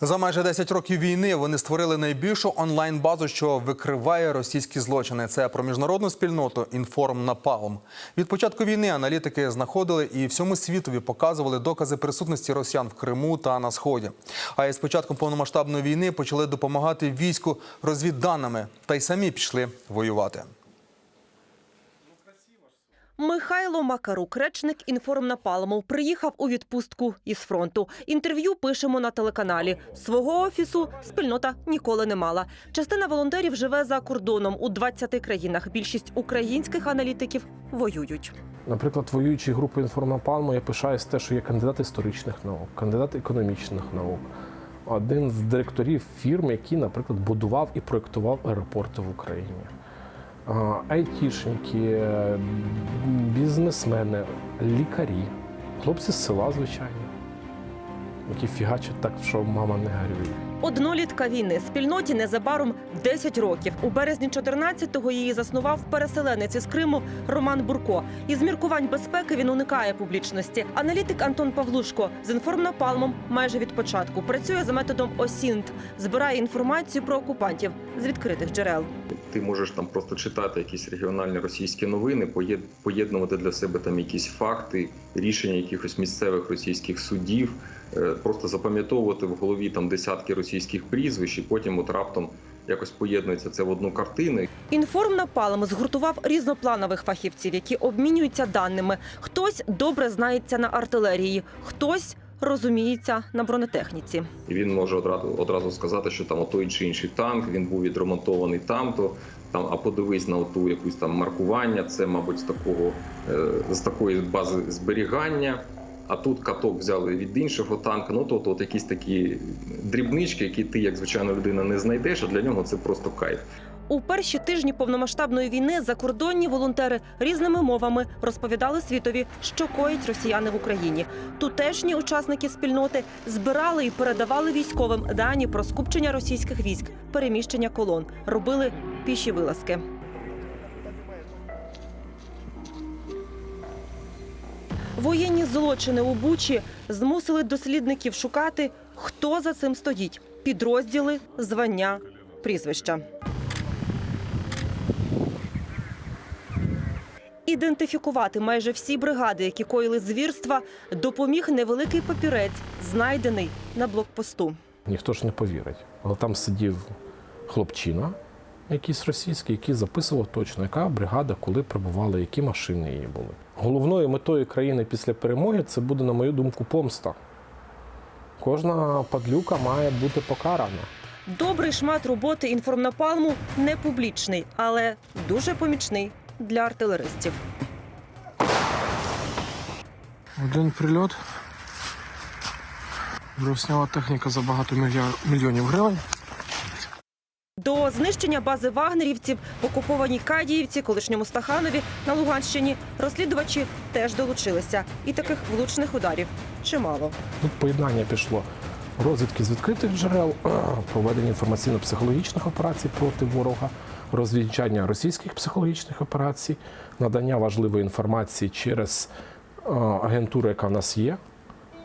За майже 10 років війни вони створили найбільшу онлайн-базу, що викриває російські злочини. Це про міжнародну спільноту Інформ Напалм. Від початку війни аналітики знаходили і всьому світові показували докази присутності росіян в Криму та на сході. А із початком повномасштабної війни почали допомагати війську розвідданими та й самі пішли воювати. Михайло Макарук, речник інформнапалму, приїхав у відпустку із фронту. Інтерв'ю пишемо на телеканалі. Свого офісу спільнота ніколи не мала. Частина волонтерів живе за кордоном у 20 країнах. Більшість українських аналітиків воюють. Наприклад, воюючі групи інформапалму, я пишаюсь те, що є кандидат історичних наук, кандидат економічних наук. Один з директорів фірм, який, наприклад, будував і проєктував аеропорти в Україні. А, Айтішники, е, бізнесмени, лікарі, хлопці з села, звичайно, які фігачать так, що мама не горює. Однолітка війни спільноті незабаром 10 років. У березні 14-го її заснував переселенець із Криму Роман Бурко. Із міркувань безпеки він уникає публічності. Аналітик Антон Павлушко з інформнапалмом майже від початку працює за методом ОСІНТ, збирає інформацію про окупантів з відкритих джерел. Ти можеш там просто читати якісь регіональні російські новини, поєд- поєднувати для себе там якісь факти, рішення якихось місцевих російських судів, е, просто запам'ятовувати в голові там десятки російських прізвищ, і потім от раптом якось поєднується це в одну картину. Інформнапалм згуртував різнопланових фахівців, які обмінюються даними. Хтось добре знається на артилерії, хтось розуміється на бронетехніці. І він може одразу одразу сказати, що там той чи інший танк він був відремонтований там-то. Там, а подивись на ту якусь там маркування. Це, мабуть, з такого е, з такої бази зберігання. А тут каток взяли від іншого танка. Ну то от якісь такі дрібнички, які ти, як звичайна людина, не знайдеш. А для нього це просто кайф. У перші тижні повномасштабної війни закордонні волонтери різними мовами розповідали світові, що коїть росіяни в Україні. Тутешні учасники спільноти збирали і передавали військовим дані про скупчення російських військ, переміщення колон, робили піші вилазки. Воєнні злочини у Бучі змусили дослідників шукати, хто за цим стоїть: підрозділи, звання, прізвища. Ідентифікувати майже всі бригади, які коїли звірства, допоміг невеликий папірець, знайдений на блокпосту. Ніхто ж не повірить. Але там сидів хлопчина, якийсь російський, який записував точно, яка бригада, коли прибувала, які машини її були. Головною метою країни після перемоги це буде, на мою думку, помста. Кожна падлюка має бути покарана. Добрий шмат роботи інформнапалму не публічний, але дуже помічний для артилеристів. Один прильот. Росняла техніка за багато мільйонів гривень. До знищення бази вагнерівців в окупованій Кадіївці, колишньому Стаханові на Луганщині, розслідувачі теж долучилися. І таких влучних ударів чимало. Тут поєднання пішло розвідки з відкритих джерел, проведення інформаційно-психологічних операцій проти ворога, розвінчання російських психологічних операцій, надання важливої інформації через агентуру, яка в нас є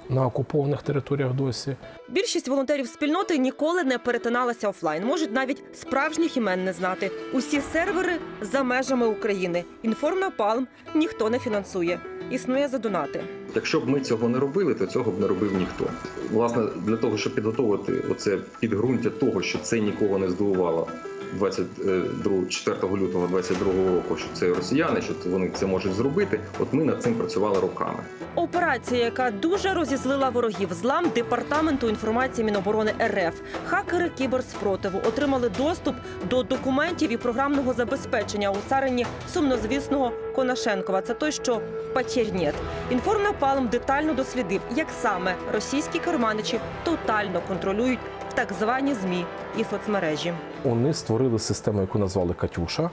на окупованих територіях досі. Більшість волонтерів спільноти ніколи не перетиналася офлайн, можуть навіть справжніх імен не знати. Усі сервери за межами України. Інформнапалм ніхто не фінансує. Існує за донати. Якщо б ми цього не робили, то цього б не робив ніхто. Власне, для того, щоб підготовити оце підґрунтя того, що це нікого не здивувало 22, 4 лютого 22 року, що це росіяни, що вони це можуть зробити. От ми над цим працювали роками. Операція, яка дуже розізлила ворогів, злам департаменту інформації Міноборони РФ. Хакери кіберспротиву отримали доступ до документів і програмного забезпечення у царині сумнозвісного Конашенкова. Це той, що «Потерь Інформнапалм детально дослідив, як саме російські керманичі тотально контролюють так звані змі і соцмережі. Вони створили систему, яку назвали Катюша.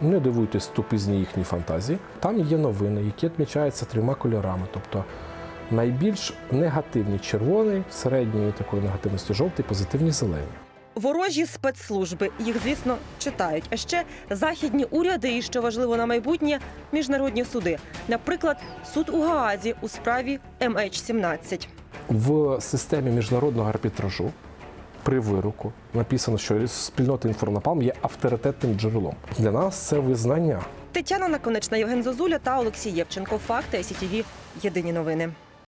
Не дивуйтесь тупізні їхні фантазії. Там є новини, які відмічаються трьома кольорами. Тобто найбільш негативні червоний, середньої такої негативності жовтий, позитивні зелені. Ворожі спецслужби їх, звісно, читають. А ще західні уряди і що важливо на майбутнє міжнародні суди. Наприклад, суд у Гаазі у справі MH17. В системі міжнародного арбітражу при вироку написано, що спільнота інформнапалм є авторитетним джерелом. Для нас це визнання. Тетяна Наконечна, Євген Зозуля та Олексій Євченко. Факти СІТІВІ. Єдині новини.